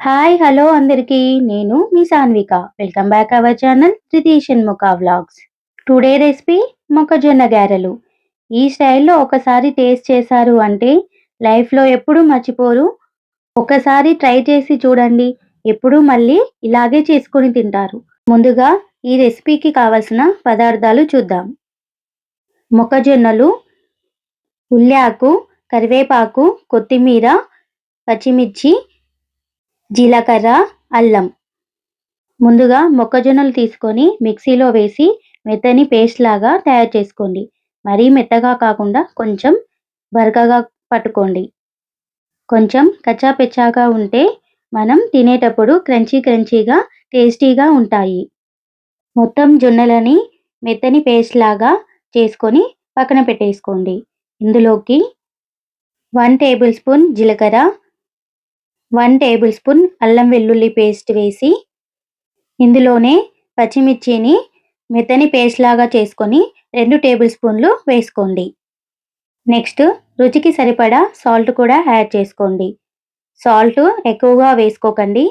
Hi hello అందరికీ. నేను మీ Sanvika. Welcome back our channel Ritish ముఖా vlogs today recipe మొక్కజొన్న గారెలు. ఈ స్టైల్లో ఒకసారి టేస్ట్ చేశారు అంటే లైఫ్లో ఎప్పుడూ మర్చిపోరు. ఒకసారి ట్రై చేసి చూడండి. ఎప్పుడు మళ్ళీ ఇలాగే చేసుకొని తింటారు. ముందుగా ఈ రెసిపీకి కావలసిన పదార్థాలు చూద్దాం. మొక్కజొన్నలు ఉల్లాకు కరివేపాకు కొత్తిమీర పచ్చిమిర్చి జీలకర్ర అల్లం. ముందుగా మొక్కజొన్నలు తీసుకొని మిక్సీలో వేసి మెత్తని పేస్ట్ లాగా తయారు చేసుకోండి. మరీ మెత్తగా కాకుండా కొంచెం బరకగా పట్టుకోండి. కొంచెం కచ్చాపెచ్చాగా ఉంటే మనం తినేటప్పుడు క్రంచీ క్రంచీగా టేస్టీగా ఉంటాయి. మొత్తం జొన్నలని మెత్తని పేస్ట్ లాగా చేసుకొని పక్కన పెట్టేసుకోండి. ఇందులోకి వన్ టేబుల్ స్పూన్ జీలకర్ర వన్ టేబుల్ స్పూన్ అల్లం వెల్లుల్లి పేస్ట్ వేసి ఇందులోనే పచ్చిమిర్చిని మెత్తని పేస్ట్ లాగా చేసుకొని రెండు టేబుల్ స్పూన్లు వేసుకోండి. నెక్స్ట్ రుచికి సరిపడా సాల్ట్ కూడా యాడ్ చేసుకోండి. సాల్ట్ ఎక్కువగా వేసుకోకండి.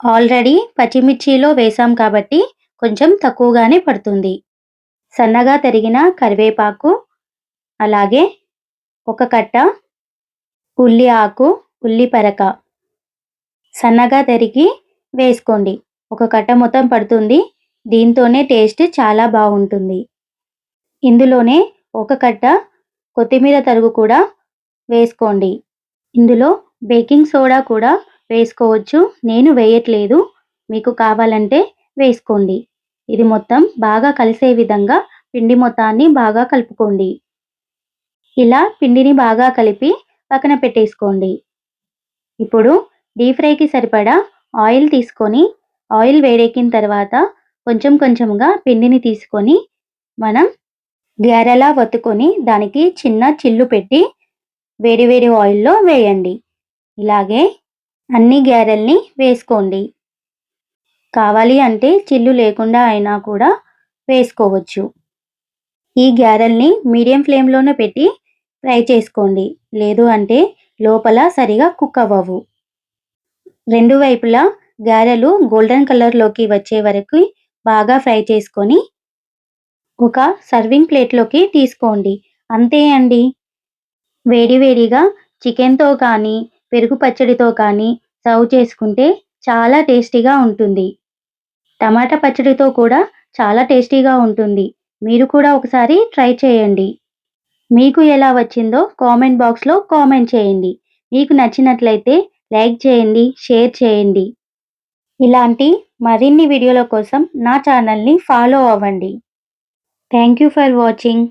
ఆల్రెడీ పచ్చిమిర్చిలో వేసాం కాబట్టి కొంచెం తక్కువగానే పడుతుంది. సన్నగా తరిగిన కరివేపాకు అలాగే ఒక కట్ట ఉల్లి ఆకు ఉల్లి పరక సన్నగా తరిగి వేసుకోండి. ఒక కట్ట మొత్తం పడుతుంది. దీంతోనే టేస్ట్ చాలా బాగుంటుంది. ఇందులోనే ఒక కట్ట కొత్తిమీర తరుగు కూడా వేసుకోండి. ఇందులో బేకింగ్ సోడా కూడా వేసుకోవచ్చు. నేను వేయట్లేదు. మీకు కావాలంటే వేసుకోండి. ఇది మొత్తం బాగా కలిసే విధంగా పిండి మొత్తాన్ని బాగా కలుపుకోండి. ఇలా పిండిని బాగా కలిపి పక్కన పెట్టేసుకోండి. ఇప్పుడు డీప్ ఫ్రైకి సరిపడా ఆయిల్ తీసుకొని ఆయిల్ వేడెక్కిన తర్వాత కొంచెం కొంచెంగా పిండిని తీసుకొని మనం గారెలా వత్తుకొని దానికి చిన్న చిల్లు పెట్టి వేడి వేడి ఆయిల్లో వేయండి. ఇలాగే అన్ని గ్యారెల్ని వేసుకోండి. కావాలి అంటే చిల్లు లేకుండా అయినా కూడా వేసుకోవచ్చు. ఈ గ్యారెల్ని మీడియం ఫ్లేమ్లోనే పెట్టి ఫ్రై చేసుకోండి. లేదు అంటే లోపల సరిగా కుక్ అవ్వవు. రెండు వైపులా గారెలు గోల్డెన్ కలర్లోకి వచ్చే వరకు బాగా ఫ్రై చేసుకొని ఒక సర్వింగ్ ప్లేట్లోకి తీసుకోండి. అంతే అండి. వేడివేడిగా చికెన్తో కానీ పెరుగు పచ్చడితో కానీ సర్వ్ చేసుకుంటే చాలా టేస్టీగా ఉంటుంది. టమాటా పచ్చడితో కూడా చాలా టేస్టీగా ఉంటుంది. మీరు కూడా ఒకసారి ట్రై చేయండి. మీకు ఎలా వచ్చిందో కామెంట్ బాక్స్లో కామెంట్ చేయండి. మీకు నచ్చినట్లయితే లైక్ చేయండి షేర్ చేయండి. ఇలాంటి మరిన్ని వీడియోల కోసం నా ఛానల్ని ఫాలో అవ్వండి. Thank you for watching.